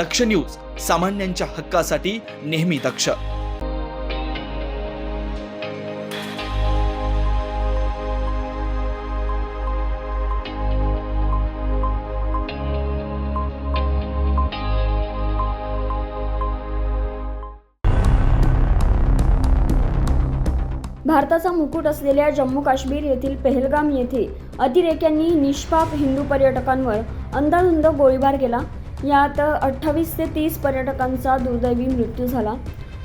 दक्ष news सामान्यांच्या हक्कासाठी नेहमी दक्ष. भारताचा मुकुट असलेल्या जम्मू काश्मीर येथील पेहलगाम येथे अतिरेक्यांनी निष्पाप हिंदू पर्यटकांवर अंधाधुंद गोळीबार केला. यात अठ्ठावीस ते तीस पर्यटकांचा दुर्दैवी मृत्यू झाला.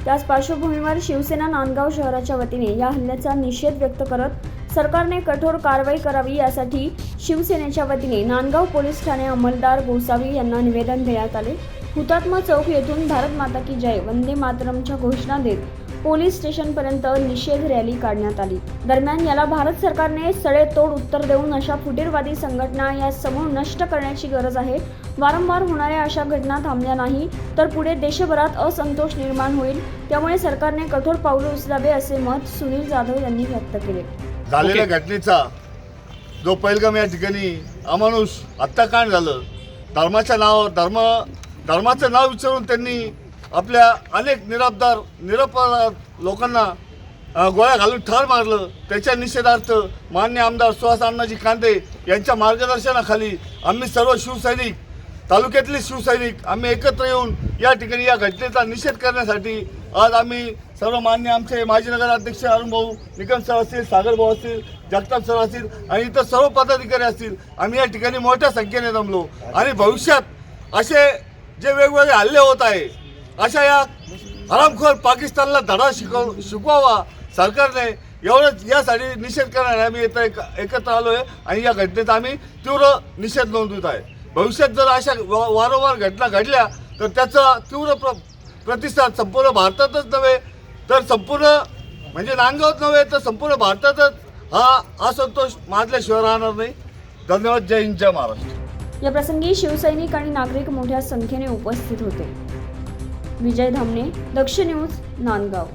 त्याच पार्श्वभूमीवर शिवसेना नांदगाव शहराच्या वतीने या हल्ल्याचा निषेध व्यक्त करत सरकारने कठोर कारवाई करावी यासाठी शिवसेनेच्या वतीने नांदगाव पोलीस ठाणे अंमलदार गोसावी यांना निवेदन देण्यात आले. हुतात्मा चौक येथून भारत माता की जय वंदे मातरमच्या घोषणा देत पोलीस स्टेशनपर्यंत निषेध रॅली काढण्यात आली. दरम्यान याला भारत सरकारने सडेतोड उत्तर देऊन अशा फुटीरवादी संघटना या समूह नष्ट करण्याची गरज आहे. वारंवार होणाऱ्या अशा घटना थांबल्या नाही तर पुढे देशभरात असंतोष निर्माण होईल. त्यामुळे सरकारने कठोर पावले उचलावे असे मत सुनील जाधव यांनी व्यक्त केले. झालेल्या घटनेचा जो पैलगाम या ठिकाणी अमानुष हत्याकांड झालं धर्माच्या नावावर धर्म धर्माचं नाव विचारून त्यांनी आपल्या अनेक निरापदार निरपराध लोकांना गोळ्या घालून ठार मारलं. त्याच्या निषेधार्थ मान्य आमदार सुहास अण्णाजी कांदे यांच्या मार्गदर्शनाखाली आम्ही सर्व शिवसैनिक तालुक्यातले शिवसैनिक आम्ही एकत्र येऊन या ठिकाणी या घटनेचा निषेध करण्यासाठी आज आम्ही सर्व मान्य आमचे माजी नगराध्यक्ष अरुण भाऊ निकम सर असतील सागर भाऊ असतील जगताप सर असतील आणि इतर सर्व पदाधिकारी असतील आम्ही या ठिकाणी मोठ्या संख्येने जमलो. आणि भविष्यात असे जे वेगवेगळे हल्ले होत आहे अशा या हरामखोर पाकिस्तानला धडा शिकव शिकवावा. सरकारने एवढंच यासाठी निषेध करणार आम्ही इथं एक एकत्र आलो आहे आणि या घटनेचा आम्ही तीव्र निषेध नोंदवित आहे. भविष्यात जर अशा वारंवार घटना घडल्या तर त्याचा तीव्र प्र प्रतिसाद संपूर्ण भारतातच नव्हे तर संपूर्ण म्हणजे नांदगावच नव्हे तर संपूर्ण भारतातच हा असंतोष माजल्याशिवाय राहणार नाही. धन्यवाद. जय हिंद. जय महाराष्ट्र. या प्रसंगी शिवसैनिक आणि नागरिक मोठ्या संख्येने उपस्थित होते. विजय धामणे दक्ष न्यूज नांदगाव.